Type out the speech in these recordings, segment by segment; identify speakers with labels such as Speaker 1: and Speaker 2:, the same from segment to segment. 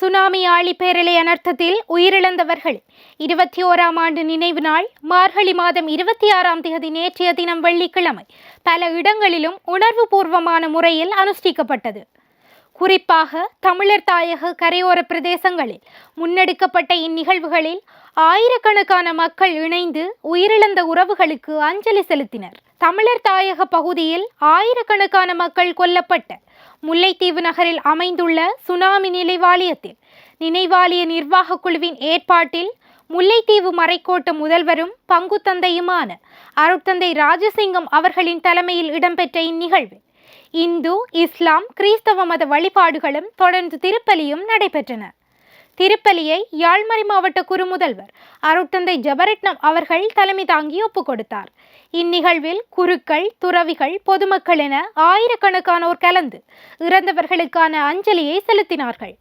Speaker 1: Tsunami ஆழி பேரலை அனர்த்தத்தில் உயிரிழந்தவர்கள். இருபத்தி ஓராம் ஆண்டு நினைவு நாள் மார்கழி மாதம் இருபத்தி ஆறாம் தேதி நேற்றைய தினம் வெள்ளிக்கிழமை. பல இடங்களிலும் உணர்வுபூர்வமான முறையில் அனுஷ்டிக்கப்பட்டது. குறிப்பாக தமிழர் தாயக கரையோர பிரதேசங்களில் முன்னெடுக்கப்பட்ட இந்நிகழ்வுகளில் ஆயிரக்கணக்கான மக்கள் இணைந்து உயிரிழந்த உறவுகளுக்கு அஞ்சலி செலுத்தினர். தமிழர் தாயக பகுதியில் ஆயிரக்கணக்கான மக்கள் கொல்லப்பட்ட முல்லைத்தீவு நகரில் அமைந்துள்ள சுனாமி நினைவாலயத்தில் நினைவாலய நிர்வாக குழுவின் ஏற்பாட்டில் முல்லைத்தீவு மறைக்கோட்ட முதல்வரும் பங்கு தந்தையுமான அருட்தந்தை ராஜசிங்கம் அவர்களின் தலைமையில் இடம்பெற்ற இந்நிகழ்வு. இந்து இஸ்லாம் கிறிஸ்தவ மத வழிபாடுகளும் தொடர்ந்து திருப்பலியும் நடைபெற்றன. திருப்பலியை யாழ்மறை மாவட்ட குறுமுதல்வர் அருட்தந்தை ஜபரட்னம் அவர்கள் தலைமை தாங்கி ஒப்புக் கொடுத்தார். இந்நிகழ்வில் குருக்கள் துறவிகள் பொதுமக்கள் என ஆயிரக்கணக்கானோர் கலந்து இறந்தவர்களுக்கான அஞ்சலியை செலுத்தினார்கள்.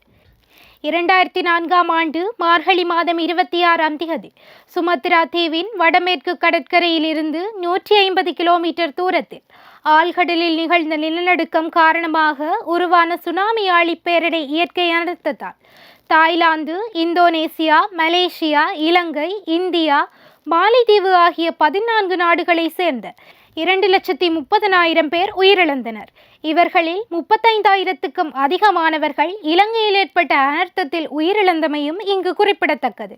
Speaker 1: இரண்டாயிரத்தி நான்காம் ஆண்டு மார்கழி மாதம் இருபத்தி ஆறாம் திகதி. சுமத்ரா தீவின் வடமேற்கு கடற்கரையிலிருந்து நூற்றி ஐம்பது கிலோமீட்டர் தூரத்தில் ஆழ்கடலில் நிகழ்ந்த நிலநடுக்கம் காரணமாக உருவான சுனாமி ஆழிப்பேரடை இயற்கை அனர்த்தத்தால். Thailand Indonesia Malaysia Ilangai India மாலைதீவு ஆகிய பதினான்கு நாடுகளைச் சேர்ந்த இரண்டு லட்சத்தி முப்பதனாயிரம் பேர் உயிரிழந்தனர். இவர்களில் முப்பத்தைந்தாயிரத்துக்கும் அதிகமானவர்கள் இலங்கையில் ஏற்பட்ட அனர்த்தத்தில் உயிரிழந்தமையும் இங்கு குறிப்பிடத்தக்கது.